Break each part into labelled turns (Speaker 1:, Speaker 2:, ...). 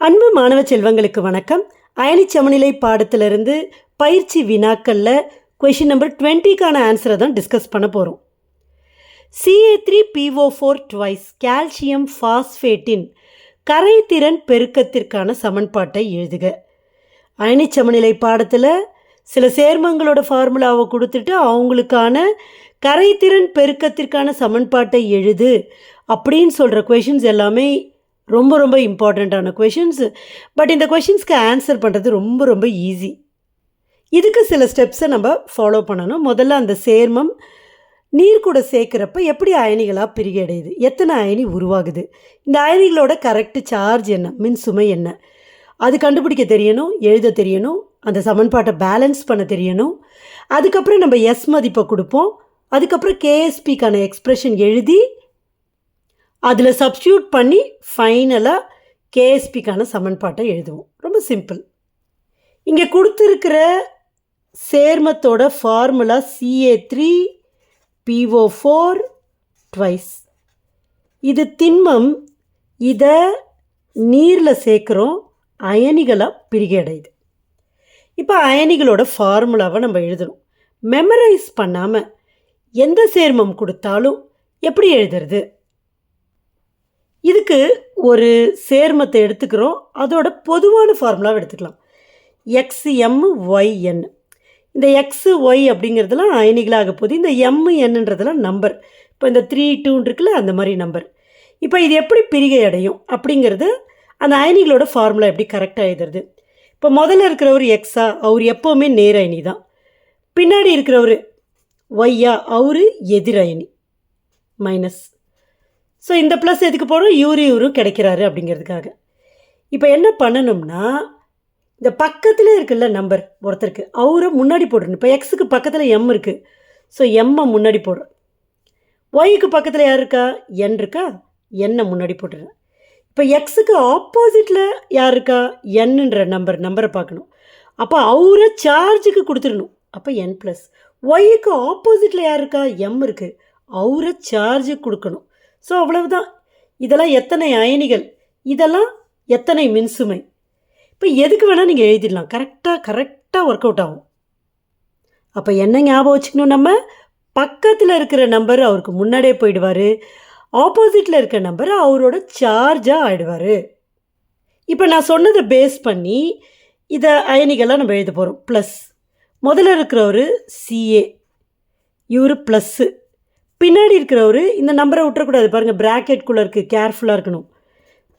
Speaker 1: அன்பு மாணவ செல்வங்களுக்கு வணக்கம். அயனி சமநிலை பாடத்திலிருந்து பயிற்சி வினாக்களில் கொஷின் நம்பர் டுவெண்ட்டிக்கான ஆன்சரை தான் டிஸ்கஸ் பண்ண போகிறோம் C A three P O four twice calcium ஃபாஸ்ஃபேட்டின் கரைத்திறன் பெருக்கத்திற்கான சமன்பாட்டை எழுதுக. அயனி சமநிலை பாடத்தில் சில சேர்மங்களோட ஃபார்முலாவை கொடுத்துட்டு அவங்களுக்கான கரைத்திறன் பெருக்கத்திற்கான சமன்பாட்டை எழுது அப்படின்னு சொல்கிற கொஷின்ஸ் எல்லாமே ரொம்ப ரொம்ப இம்பார்ட்டண்ட்டான கொஷின்ஸ் பட் இந்த கொஷின்ஸ்க்கு ஆன்சர் பண்ணுறது ரொம்ப ரொம்ப ஈஸி இதுக்கு சில ஸ்டெப்ஸை நம்ம ஃபாலோ பண்ணணும். முதல்ல அந்த சேர்மம் நீர் கூட சேர்க்குறப்ப எப்படி அயனிகளாக பிரிகடையுது எத்தனை அயனி உருவாகுது? இந்த அயனிகளோட கரெக்டு சார்ஜ் என்ன? மின் சுமை என்ன? அது கண்டுபிடிக்க தெரியணும் எழுத தெரியணும் அந்த சமன்பாட்டை பேலன்ஸ் பண்ண தெரியணும். அதுக்கப்புறம் நம்ம எஸ் மதிப்பை கொடுப்போம். அதுக்கப்புறம் கேஎஸ்பிக்கான எக்ஸ்ப்ரெஷன் எழுதி அதில் சப்ஸ்டியூட் பண்ணி ஃபைனலாக கேஎஸ்பிக்கான சமன்பாட்டை எழுதுவோம். ரொம்ப சிம்பிள் இங்கே கொடுத்துருக்கிற சேர்மத்தோட formula C A three P O four twice இது திண்மம் இதை நீரில் சேர்க்குறோம் அயனிகளாக பிரிகடையுது இப்போ அயனிகளோட ஃபார்முலாவை நம்ம எழுதணும். மெமரைஸ் பண்ணாமல் எந்த சேர்மம் கொடுத்தாலும் எப்படி எழுதுறது? இதுக்கு ஒரு சேர்மத்தை எடுத்துக்கிறோம். அதோட பொதுவான ஃபார்முலாவை எடுத்துக்கலாம். எக்ஸ் எம் ஒய் என் இந்த எக்ஸு ஒய் அப்படிங்கிறதுலாம் அயனிகளாக போகுது இந்த எம் என்னன்றதுலாம் நம்பர் இப்போ இந்த த்ரீ டூன் இருக்குல்ல அந்த மாதிரி நம்பர் இப்போ இது எப்படி பிரிகை அடையும் அப்படிங்கிறது அந்த அயனிகளோட ஃபார்முலா எப்படி கரெக்டாக எழுதுறது. இப்போ முதல்ல இருக்கிறவர் எக்ஸா அவர் எப்போவுமே நேர் அயனி தான். பின்னாடி இருக்கிறவர் ஒய்யா அவர் எதிர் அயனி. மைனஸ் ஸோ இந்த ப்ளஸ் எதுக்கு போகிறோம் யூரி இவரும் கிடைக்கிறாரு அப்படிங்கிறதுக்காக. இப்போ என்ன பண்ணணும்னா இந்த பக்கத்தில் இருக்குல்ல நம்பர் ஒருத்தருக்கு. அவரை முன்னாடி போடணும் இப்போ எக்ஸுக்கு பக்கத்தில் எம் இருக்குது ஸோ எம்மை முன்னாடி போடுறோம். ஒய்க்கு பக்கத்தில் யார் இருக்கா? என் இருக்கா? எண்ணை முன்னாடி போட்டுறேன் இப்போ எக்ஸுக்கு ஆப்போசிட்டில் யார் இருக்கா? என்னன்ற நம்பர் நம்பரை பார்க்கணும். அப்போ அவரை சார்ஜுக்கு கொடுத்துடணும். அப்போ என் ப்ளஸ் ஒய்க்கு ஆப்போசிட்டில் யார் இருக்கா? எம் இருக்குது அவரை சார்ஜுக்கு கொடுக்கணும். ஸோ அவ்வளவுதான். இதெல்லாம் எத்தனை அயனிகள்? இதெல்லாம் எத்தனை மின்சுமை? இப்போ எதுக்கு வேணால் நீங்கள் எழுதிடலாம். கரெக்டாக கரெக்டாக ஒர்க் அவுட் ஆகும். அப்போ என்ன ஞாபகம் வச்சுக்கணும் நம்ம? பக்கத்தில் இருக்கிற நம்பர் அவருக்கு முன்னாடியே போயிடுவார். ஆப்போசிட்டில் இருக்கிற நம்பர் அவரோட சார்ஜாக ஆகிடுவார் இப்போ நான் சொன்னதை பேஸ் பண்ணி இதை அயனிகளாக நம்ம எழுத போகிறோம் ப்ளஸ் முதல்ல இருக்கிறவர் சிஏ இவர் ப்ளஸ்ஸு பின்னாடி இருக்கிறவர் இந்த நம்பரை விட்டுறக்கூடாது. பாருங்கள் ப்ராக்கெட்குள்ளே இருக்குது கேர்ஃபுல்லாக இருக்கணும்.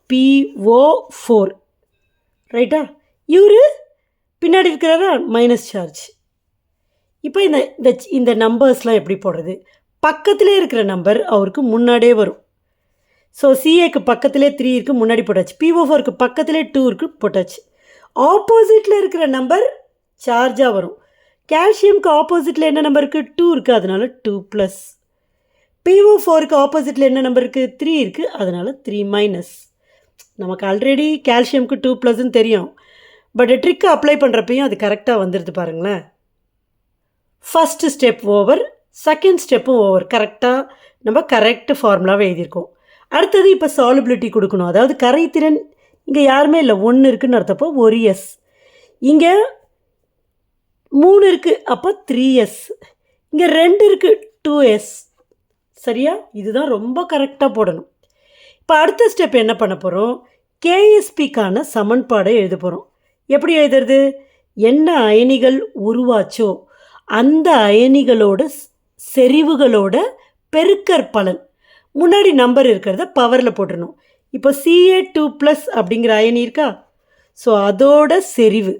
Speaker 1: பிஓ ஃபோர் ரைட்டா இவர் பின்னாடி இருக்கிறாரா மைனஸ் சார்ஜ் இப்போ இந்த இந்த இந்த நம்பர்ஸ்லாம் எப்படி போடுறது? பக்கத்திலே இருக்கிற நம்பர் அவருக்கு முன்னாடியே வரும். ஸோ சிஏக்கு பக்கத்திலே த்ரீ இருக்குது முன்னாடி போட்டாச்சு. பிஓ ஃபோருக்கு பக்கத்திலே டூ இருக்குது போட்டாச்சு. ஆப்போசிட்டில் இருக்கிற நம்பர் சார்ஜாக வரும். கால்சியம்க்கு ஆப்போசிட்டில் என்ன நம்பர் இருக்குது டூ இருக்குது அதனால டூ ப்ளஸ் பிஓ ஃபோருக்கு ஆப்போசிட்டில் என்ன நம்பர் இருக்குது த்ரீ இருக்குது அதனால் த்ரீ மைனஸ் நமக்கு ஆல்ரெடி கால்சியம்க்கு டூ ப்ளஸ்ன்னு தெரியும். பட் ட்ரிக்கு அப்ளை பண்ணுறப்பையும் அது கரெக்டாக வந்துடுது பாருங்களேன். ஃபஸ்ட்டு ஸ்டெப் ஓவர் செகண்ட் ஸ்டெப்பும் ஓவர் கரெக்டாக நம்ம கரெக்ட் ஃபார்முலாவை எழுதியிருக்கோம். அடுத்தது இப்போ சாலிபிலிட்டி கொடுக்கணும். அதாவது கரைத்திறன் இங்கே யாருமே இல்லை. ஒன்று இருக்குதுன்னு அர்த்தப்போ ஒரு எஸ் இங்கே மூணு இருக்குது அப்போ த்ரீ எஸ் இங்கே ரெண்டு இருக்குது டூ எஸ் சரியா? இதுதான் ரொம்ப கரெக்டாக போடணும். இப்போ அடுத்த ஸ்டெப் என்ன பண்ண போகிறோம் கேஎஸ்பிக்கான சமன்பாடை எழுத போகிறோம் எப்படி எழுதுறது? என்ன அயனிகள் உருவாச்சோ அந்த அயனிகளோட செறிவுகளோட பெருக்கற் பலன். முன்னாடி நம்பர் இருக்கிறத பவரில் போட்டுடணும் இப்போ சிஏ டூ ப்ளஸ் அப்படிங்கிற அயனி இருக்கா? ஸோ அதோட செறிவு.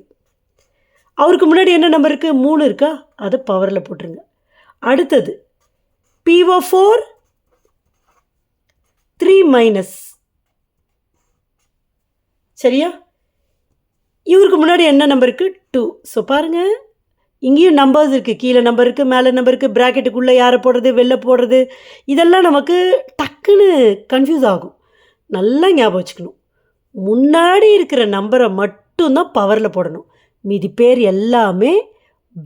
Speaker 1: அவருக்கு முன்னாடி என்ன நம்பர் இருக்குது மூணு இருக்கா? அதை பவரில் போட்டுருங்க. அடுத்தது பிஓ ஃபோர் த்ரீ மைனஸ் சரியா? இவருக்கு முன்னாடி என்ன நம்பர் இருக்குது டூ ஸோ பாருங்கள் இங்கேயும் நம்பர்ஸ் இருக்குது கீழே நம்பர் இருக்குது மேலே நம்பர் இருக்குது ப்ராக்கெட்டுக்குள்ளே யாரை போடுறது வெளில போடுறது இதெல்லாம் நமக்கு டக்குன்னு கன்ஃபியூஸ் ஆகும். நல்லா ஞாபகம் வச்சுக்கணும். முன்னாடி இருக்கிற நம்பரை மட்டும்தான் பவரில் போடணும். மீதி பேர் எல்லாமே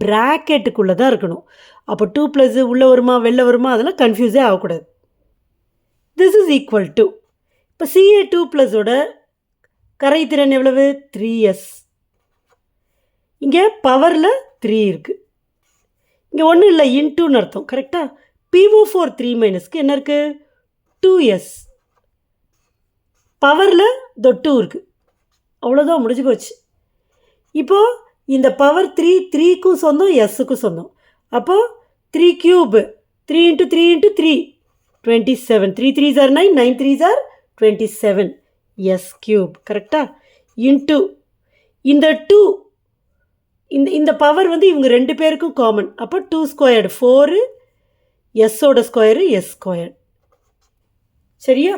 Speaker 1: ப்ராக்கெட்டுக்குள்ளே தான் இருக்கணும். அப்போ டூ ப்ளஸ் உள்ளே வருமா வெளில வருமா அதெல்லாம் கன்ஃபியூஸே ஆகக்கூடாது. திஸ் இஸ் ஈக்குவல் டு இப்போ சிஏ டூ ப்ளஸோட கரைத்திறன் எவ்வளவு? த்ரீ எஸ் இங்கே பவரில் த்ரீ இருக்குது இங்கே ஒன்றும் இல்லை இன்டூன்னு அர்த்தம் கரெக்டாக பிஓ ஃபோர் த்ரீ மைனஸ்க்கு என்ன இருக்குது டூ எஸ் பவரில் தொட்டு டூ இருக்குது அவ்வளோதான் முடிஞ்சு போச்சு. இப்போது இந்த பவர் த்ரீ த்ரீக்கும் சொந்தம் எஸ்ஸுக்கும் சொந்தம். அப்போது three cube three into three into three twenty seven three three jar nine nine three ஜார் டுவெண்ட்டி செவன் எஸ் க்யூப் கரெக்டாக இன்ட்டு இந்த டூ இந்த இந்த பவர் வந்து இவங்க ரெண்டு பேருக்கும் காமன் அப்போ டூ ஸ்கொயர்டு ஃபோரு எஸ்ஸோட ஸ்கொயரு எஸ் ஸ்கொயர் சரியா?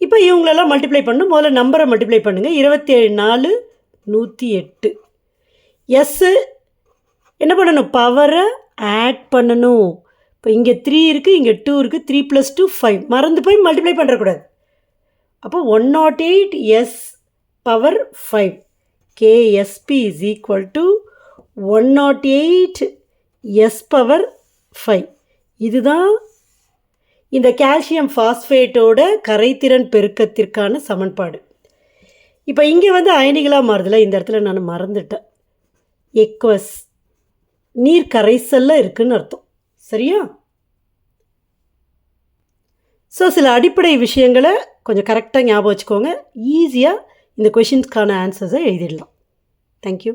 Speaker 1: இப்போ இவங்களெல்லாம் மல்டிப்ளை பண்ணணும் முதல்ல நம்பரை மல்டிப்ளை பண்ணுங்கள் இருபத்தேழு நாலு நூற்றி எட்டு. எஸ்ஸு என்ன பண்ணணும்? பவரை ஆட் பண்ணணும். இப்போ இங்கே த்ரீ இருக்குது இங்கே டூ இருக்குது த்ரீ ப்ளஸ் டூ ஃபைவ் மறந்து போய் மல்டிப்ளை பண்ணுறக்கூடாது அப்போ one not eight s power five K S P is equal to one not eight s power five இதுதான் இந்த கால்சியம் ஃபாஸ்பேட்டோட கரைத்திறன் பெருக்கத்திற்கான சமன்பாடு. இப்போ இங்கே வந்து அயனிகளாக மாறுதில்ல இந்த இடத்துல நான் மறந்துட்டேன். எக்வஸ் நீர் கரைசலில் இருக்குதுன்னு அர்த்தம். சரியா? ஸோ சில அடிப்படை விஷயங்களை கொஞ்சம் கரெக்டாக ஞாபகம் வச்சுக்கோங்க. ஈஸியாக இந்த கொஷின்ஸ்க்கான ஆன்சர்ஸை எழுதிடலாம். தேங்க்யூ